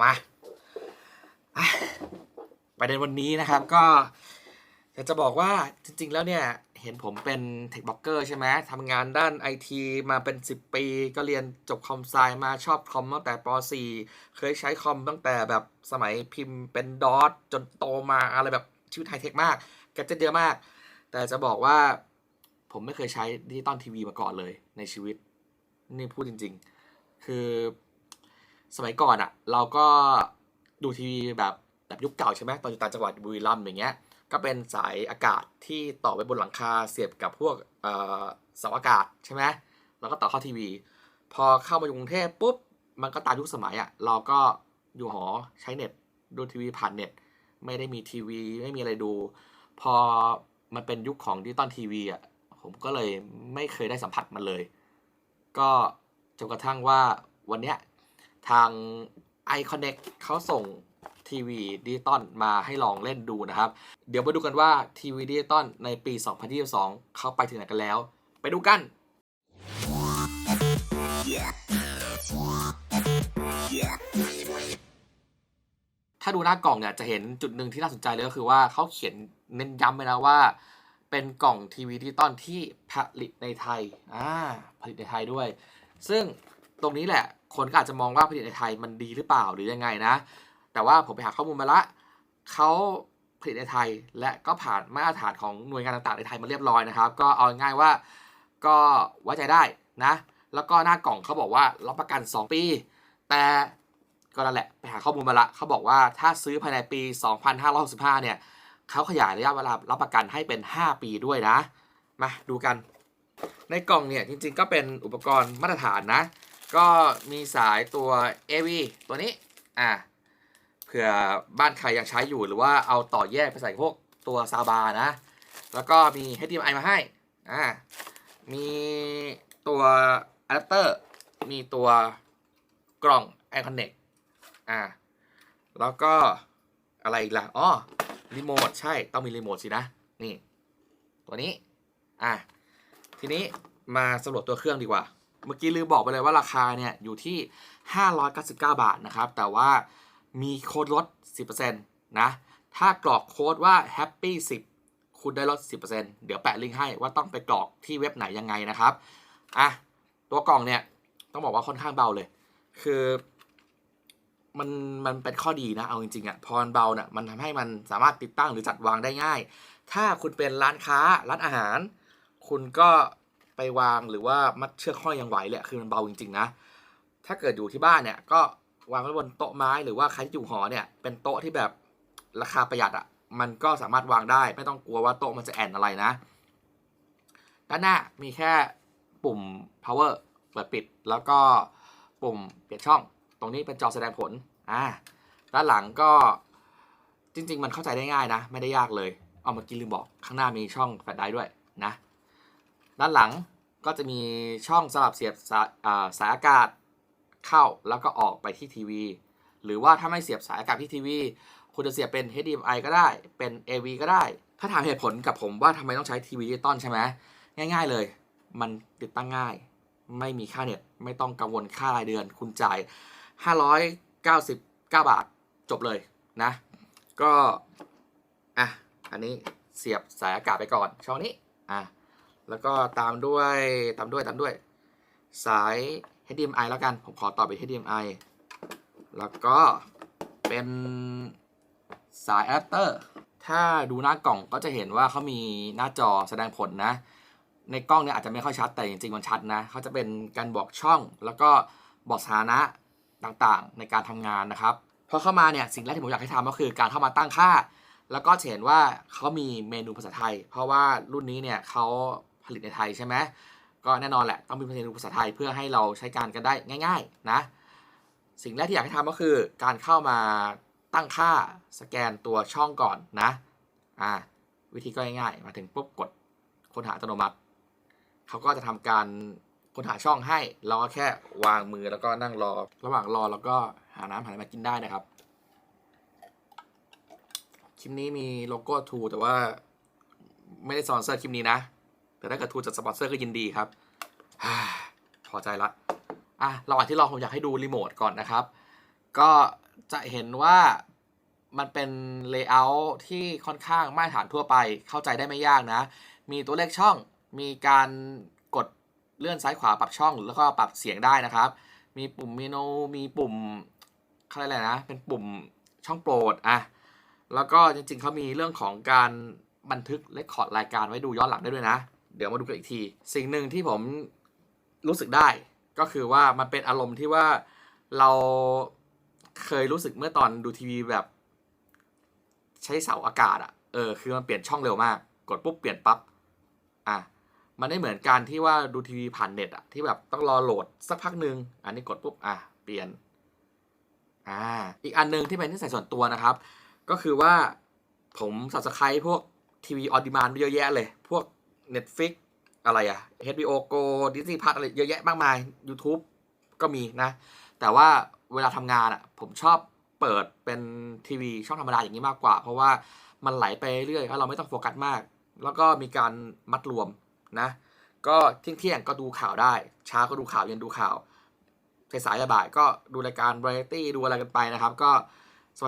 มาประเด็นวันนี้นะครับก็อยากจะบอกว่าจริง ๆ แล้วเนี่ย เห็นผมเป็นเทคบล็อกเกอร์ใช่ไหมทำงานด้านไอทีมาเป็น 10 ปี ก็เรียนจบคอมไซมาชอบคอมตั้งแต่ป .4 เคยใช้คอมตั้งแต่แบบสมัยพิมพ์เป็นดอทจนโตมาอะไรแบบชีวิตไฮเทคมากแกจ็ตเยอะมาก แต่จะบอกว่าผมไม่เคยใช้ดิจิตอลทีวีมาก่อนเลยในชีวิต นี่พูดจริง ๆ คือ สมัยก่อนอะเราก็ดูทีวีแบบแบบยุคเก่าใช่ไหมตอนอยู่ต่างจังหวัดบุรีรัมย์อย่างเงี้ย ก็เป็นสายอากาศที่ต่อไปบนหลังคาเสียบกับพวกเอ่อเสาอากาศใช่ไหมแล้วก็ต่อเข้าทีวี พอเข้ามาอยู่กรุงเทพปุ๊บมันก็ตามยุคสมัยอะ่ะ เราก็อยู่หอใช้เน็ตดูทีวีผ่านเน็ตไม่ได้มีทีวีไม่มีอะไรดู พอมันเป็นยุคของดิจิตอลทีวีอะผมก็เลยไม่เคยได้สัมผัสมันเลย ก็จนกระทั่งว่าวันเนี้ย ทาง iConnect เขาส่งทีวีดิจิตอลมาให้ลองเล่นดูนะครับ เดี๋ยวมาดูกันว่าทีวีดิจิตอลในปี 2022 เขาไปถึงไหนกันแล้ว ไปดูกัน ถ้าดูหน้ากล่องเนี่ยจะเห็นจุดหนึ่งที่น่าสนใจเลยก็คือว่าเขาเขียนเน้นย้ำไปนะว่า เป็นกล่องทีวีดิจิตอลที่ผลิตในไทยอ่าผลิตในไทยด้วย ซึ่งตรงนี้แหละ คนก็อาจจะมองว่าผลิตในไทยมันดีหรือเปล่าหรือยังไงนะ แต่ว่าผมไปหาข้อมูลมาละเขาผลิตในไทยและก็ผ่านมาตรฐานของหน่วยงานต่างๆในไทยมาเรียบร้อยนะครับ ก็เอาง่ายว่าก็ไว้ใจได้นะ แล้วก็หน้ากล่องเขาบอกว่ารับประกัน 2 ปี แต่ก็นั่นแหละไปหาข้อมูลมาละเขาบอกว่าถ้าซื้อภายในปี 2565 เนี่ยเขาขยายระยะเวลารับประกันให้เป็น 5 ปีด้วยนะ มาดูกัน ในกล่องเนี่ยจริงๆก็เป็นอุปกรณ์มาตรฐานนะ ก็มีสายตัว AV ตัวนี้ อ่าเผื่อบ้านใครยังใช้อยู่หรือว่าเอาต่อแยกไปใส่พวกตัวซาวบาร์นะ แล้วก็มี HDMI มาให้ อ่า มีตัวอะแดปเตอร์ มีตัวกล่อง i Connect อ่า แล้วก็อะไรอีกล่ะ อ๋อ รีโมท ใช่ ต้องมีรีโมทสินะ นี่ ตัวนี้ อะทีนี้มาสำรวจตัวเครื่องดีกว่า เมื่อกี้ลืมบอกไปเลยว่าราคาเนี่ยอยู่ที่ 599 บาทนะครับ แต่ว่ามีโค้ดลด 10%นะ ถ้ากรอกโค้ดว่า happy 10 คุณได้ลด 10%เดี๋ยวแปะลิงก์ให้ว่าต้องไปกรอกที่เว็บไหนยังไงนะครับ อะ ตัวกล่องเนี่ยต้องบอกว่าค่อนข้างเบาเลย คือมันมันเป็นข้อดีนะ เอาจริงๆอะ่ะพอนเบาเนี่ยมันทำให้มันสามารถติดตั้งหรือจัดวางได้ง่าย ถ้าคุณเป็นร้านค้าร้านอาหาร คุณก็ ไปวางหรือว่ามัดเชือกห้อยยังไหวเลยคือมันเบาจริงๆนะ ถ้าเกิดอยู่ที่บ้านเนี่ยก็วางไว้บนโต๊ะไม้หรือว่าใครที่อยู่หอเนี่ยเป็นโต๊ะที่แบบราคาประหยัดอะ่ะมันก็สามารถวางได้ ไม่ต้องกลัวว่าโต๊ะมันจะแอนอะไรนะ ด้านหน้ามีแค่ปุ่ม power เปิดปิด แล้วก็ปุ่มเปลี่ยนช่อง ตรงนี้เป็นจอแสดงผลอ่าด้านหลังก็จริง ๆ มันเข้าใจได้ง่ายนะ ไม่ได้ยากเลย เอามื่อกี้ลืมบอกข้างหน้ามีช่องแฟลชไดร์ด้วยนะ ด้านหลังก็จะมีช่องสลับเสียบสายอาสายอากาศเข้าแล้วก็ออกไปที่ทีวี หรือว่าถ้าไม่เสียบสายอากาศที่ทีวี คุณจะเสียบเป็น HDMI ก็ได้เป็น AV ก็ได้ ถ้าถามเหตุผลกับผมว่าทำไมต้องใช้ทีวีดิจิตอลใช่ไหมง่าย ๆเลย มันติดตั้งง่าย ไม่มีค่าเน็ตไม่ต้องกังวลค่ารายเดือน คุณจ่าย 599 บาทจบเลยนะ ก็อะอันนี้เสียบสายอากาศไปก่อนช่องนี้อะ แล้วก็ตามด้วยตามด้วยตามด้วย สาย HDMI แล้วกัน ผมขอต่อไป HDMI แล้วก็เป็นสายอะแดปเตอร์ ถ้าดูหน้ากล่องก็จะเห็นว่าเขามีหน้าจอแสดงผลนะ ในกล้องเนี่ยอาจจะไม่ค่อยชัดแต่จริงๆมันชัดนะเขาจะเป็นการบอกช่อง แล้วก็บอกสถานะต่างๆ ในการทำงานนะครับพอเข้ามาเนี่ยสิ่งแรกที่ผมอยากให้ทำก็คือการเข้ามาตั้งค่า แล้วก็เห็นว่าเขามีเมนูภาษาไทย เพราะว่ารุ่นนี้เนี่ยเขา ผลิตในไทยใช่ไหมก็แน่นอนแหละต้องมีเมนูภาษาไทยเพื่อให้เราใช้การกันได้ง่าย ๆนะ สิ่งแรกที่อยากให้ทำก็คือการเข้ามาตั้งค่าสแกนตัวช่องก่อนนะอ่าวิธีก็ง่ายๆ มาถึงปุ๊บกดค้นหาอัตโนมัติเขาก็จะทำการค้นหาช่องให้ เราก็แค่วางมือแล้วก็นั่งรอ ระหว่างรอแล้วก็หาน้ำหาอะไรมากินได้นะครับคลิปนี้มีโลโก้ทูแต่ว่าไม่ได้สอนเซอร์คลิปนี้นะ แต่ถ้าเกิดทูจะสปอนเซอร์ก็ยินดีครับพอใจละอะระหว่างที่รอผมอยากให้ดูรีโมทก่อนนะครับ ก็จะเห็นว่ามันเป็นเลเยอร์ที่ค่อนข้างมาตรฐานทั่วไปเข้าใจได้ไม่ยากนะ มีตัวเลขช่องมีการกดเลื่อนซ้ายขวาปรับช่องแล้วก็ปรับเสียงได้นะครับ มีปุ่มเมนูมีปุ่มเขาเรียกอะไรนะ เป็นปุ่มช่องโปรดอะแล้วก็จริงๆเขามีเรื่องของการบันทึกเลคคอร์ดรายการไว้ดูย้อนหลังได้ด้วยนะ เดี๋ยวมาดูกันอีกที สิ่งหนึ่งที่ผมรู้สึกได้ก็คือว่ามันเป็นอารมณ์ที่ว่าเราเคยรู้สึกเมื่อตอนดูทีวีแบบ ใช้เสาอากาศอะเออคือมันเปลี่ยนช่องเร็วมาก กดปุ๊บเปลี่ยนปั๊บอะมันไม่เหมือนการที่ว่าดูทีวีผ่านเน็ตอะที่แบบต้องรอโหลดสักพักหนึ่งอันนี้กดปุ๊บอะเปลี่ยนอ่าอีกอันหนึงที่เป็นนิสัยส่วนตัวนะครับ ก็คือว่าผมสับสไครพวกทีวีออดีมานเยอะแยะเลย พวก Netflix อะไรอะ HBO Go Disney Plus อะไรเยอะแยะมากมาย YouTube ก็มีนะ แต่ว่าเวลาทำงานอะผมชอบเปิดเป็นทีวีช่องธรรมดาอย่างนี้มากกว่า เพราะว่ามันไหลไปเรื่อยแล้วเราไม่ต้องโฟกัสมาก แล้วก็มีการมัดรวมนะ ก็เที่ยงเที่ยงก็ดูข่าวได้เช้าก็ดูข่าวเย็นดูข่าวสายๆบ่ายก็ดูรายการ v a r i e t y ดูอะไรกันไปนะครับ ก็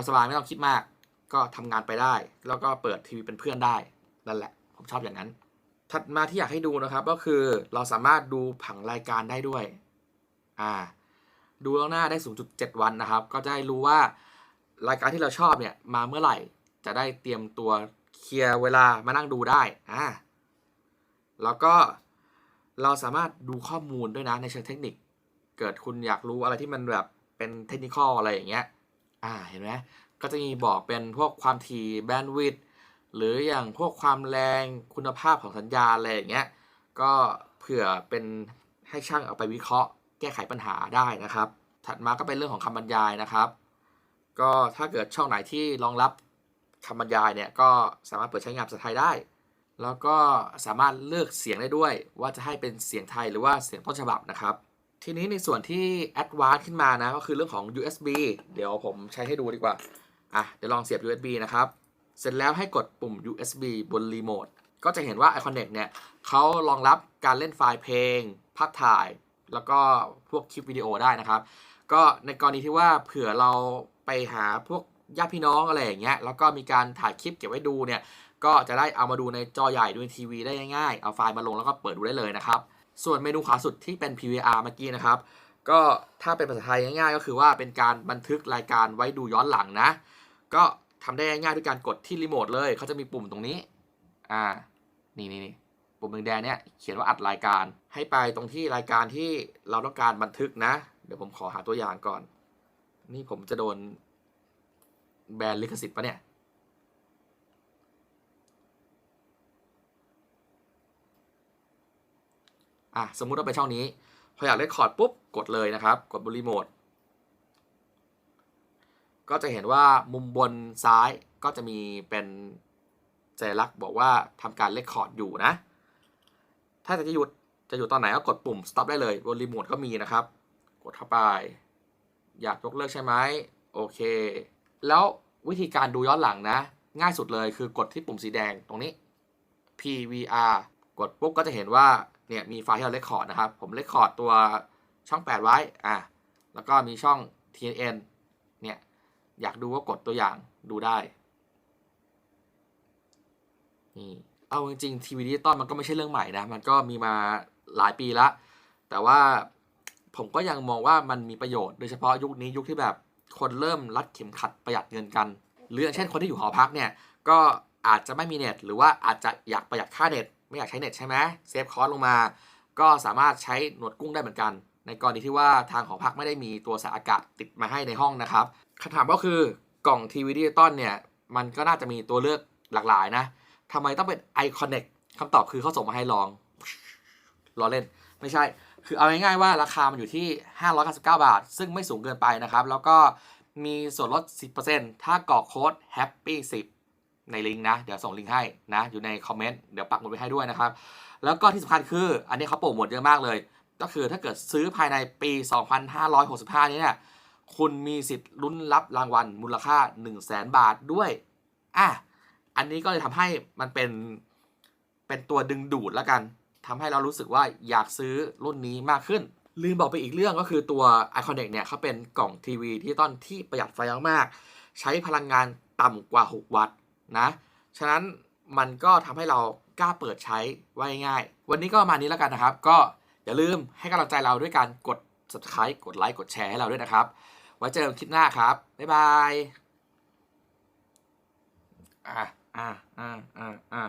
สบายๆไม่ต้องคิดมาก ก็ทำงานไปได้ แล้วก็เปิดทีวีเป็นเพื่อนได้นั่นแหละ ผมชอบอย่างนั้น ถัดมาที่อยากให้ดูนะครับ ก็คือเราสามารถดูผังรายการได้ด้วย อ่า ดูล้วงหน้าได้0.7วันนะครับ ก็จะได้รู้ว่ารายการที่เราชอบเนี่ยมาเมื่อไหร่ จะได้เตรียมตัวเคลียร์เวลามานั่งดูได้ อ่า แล้วก็เราสามารถดูข้อมูลด้วยนะในเชิงเทคนิค เกิดคุณอยากรู้อะไรที่มันแบบเป็นเทคนิคอลอะไรอย่างเงี้ย อ่า เห็นไหมก็จะมีบอกเป็นพวกความถี่แบนด์วิดต์ หรืออย่างพวกความแรงคุณภาพของสัญญาณอะไรอย่างเงี้ยก็เผื่อเป็นให้ช่างเอาไปวิเคราะห์ แก้ไขปัญหาได้นะครับ ถัดมาก็เป็นเรื่องของคำบรรยายนะครับ ก็ถ้าเกิดช่องไหนที่รองรับคำบรรยายเนี่ยก็สามารถเปิดใช้งานภาษาไทยได้ แล้วก็สามารถเลือกเสียงได้ด้วย ว่าจะให้เป็นเสียงไทยหรือว่าเสียงต้นฉบับนะครับทีนี้ในส่วนที่ Advanced ขึ้นมานะก็คือเรื่องของ USB เดี๋ยวผมใช้ให้ดูดีกว่า อะ เดี๋ยวลองเสียบ USB นะครับ เสร็จแล้วให้กดปุ่ม USB บนรีโมทก็จะเห็นว่า iConnect เนี่ยเขารองรับการเล่นไฟล์เพลง ภาพถ่าย แล้วก็พวกคลิปวิดีโอได้นะครับ ก็ในกรณีที่ว่าเผื่อเราไปหาพวกญาติพี่น้องอะไรอย่างเงี้ย แล้วก็มีการถ่ายคลิปเก็บไว้ดูเนี่ย ก็จะได้เอามาดูในจอใหญ่ดูในทีวีได้ง่ายๆ เอาไฟล์มาลงแล้วก็เปิดดูได้เลยนะครับ ส่วนเมนูขวาสุดที่เป็น PVR เมื่อกี้นะครับ ก็ถ้าเป็นภาษาไทยง่ายๆ ก็คือว่าเป็นการบันทึกรายการไว้ดูย้อนหลังนะ ก็ ทำได้ง่ายด้วยการกดที่รีโมทเลย เขาจะมีปุ่มตรงนี้ อ่า นี่นี่นี่ปุ่มแดงๆเนี่ย เขียนว่าอัดรายการ ให้ไปตรงที่รายการที่เราต้องการบันทึกนะ เดี๋ยวผมขอหาตัวอย่างก่อน นี่ผมจะโดน แบนลิขสิทธิ์ปะเนี่ย อะ สมมุติว่าเป็นช่องนี้ พออยากเล่นคอร์ดปุ๊บ กดเลยนะครับ กดบนรีโมท ก็จะเห็นว่ามุมบนซ้ายก็จะมีเป็นสัญลักษณ์บอกว่าทำการเลคคอร์ดอยู่นะ ถ้าจะหยุดจะหยุดตอนไหนก็กดปุ่ม stop ได้เลยบนรีโมทก็มีนะครับ กดเข้าไป อยากยกเลิกใช่ไหมโอเค แล้ววิธีการดูย้อนหลังนะ ง่ายสุดเลยคือกดที่ปุ่มสีแดงตรงนี้ PVR กดปุ๊บก็จะเห็นว่าเนี่ยมีไฟล์ที่เราเลคคอร์ดนะครับ ผมเลคคอร์ดตัวช่อง 8 ไว้อะแล้วก็มีช่อง T.N เนี่ย อยากดูก็กดตัวอย่างดูได้นี่เอาจริงๆทีวีดิจิตอลมันก็ไม่ใช่เรื่องใหม่นะ มันก็มีมาหลายปีละ แต่ว่าผมก็ยังมองว่ามันมีประโยชน์โดยเฉพาะยุคนี้ยุคที่แบบคนเริ่มรัดเข็มขัดประหยัดเงินกันหรืออย่างเช่นคนที่อยู่หอพักเนี่ยก็อาจจะไม่มีเน็ต หรือว่าอาจจะอยากประหยัดค่าเน็ต ไม่อยากใช้เน็ตใช่ไหมเซฟคอร์สลงมา ก็สามารถใช้หนวดกุ้งได้เหมือนกัน ในกรณีที่ว่าทางหอพักไม่ได้มีตัวสายอากาศติดมาให้ในห้องนะครับคำถามก็คือกล่องทีวีดิจิตอลเนี่ยมันก็น่าจะมีตัวเลือกหลากหลายนะทำไมต้องเป็น iConnect คำตอบคือเขาส่งมาให้ลองรอเล่น ไม่ใช่ คือเอาง่ายๆว่าราคามันอยู่ที่ 599 บาท ซึ่งไม่สูงเกินไปนะครับ แล้วก็มีส่วนลด 10%ถ้ากรอกโค้ด happy 10ในลิงก์นะ เดี๋ยวส่งลิงก์ให้นะ อยู่ในคอมเมนต์ เดี๋ยวปักหมุดไว้ให้ด้วยนะครับ แล้วก็ที่สำคัญคือ อันนี้เขาโปรโมทเยอะมากเลย ก็คือถ้าเกิดซื้อภายในปี 2565 นี้เนี่ยคุณมีสิทธิ์ลุ้นรับรางวัลมูลค่า 1 0 0 0 0แบาทด้วย อะ อันนี้ก็เลยทำให้มันเป็น เป็นตัวดึงดูดแล้วกันทำให้เรารู้สึกว่าอยากซื้อรุ่นนี้มากขึ้น ลืมบอกไปอีกเรื่องก็คือตัว iConnect เนี่ยเขาเป็นกล่องทีวีดิจิตอลที่ประหยัดไฟมากๆ ใช้พลังงานต่ำกว่า 6 วัตต์นะ ฉะนั้นมันก็ทำให้เรากล้าเปิดใช้ไว้ง่าย วันนี้ก็ประมาณนี้แล้วกันนะครับ ก็ อย่าลืมให้กำลังใจเราด้วยการกด subscribe กดไลค์กดแชร์ให้เราด้วยนะครับ ไว้เจอกันคลิปหน้าครับ บ๊ายบาย อ่าอะอะอะอะ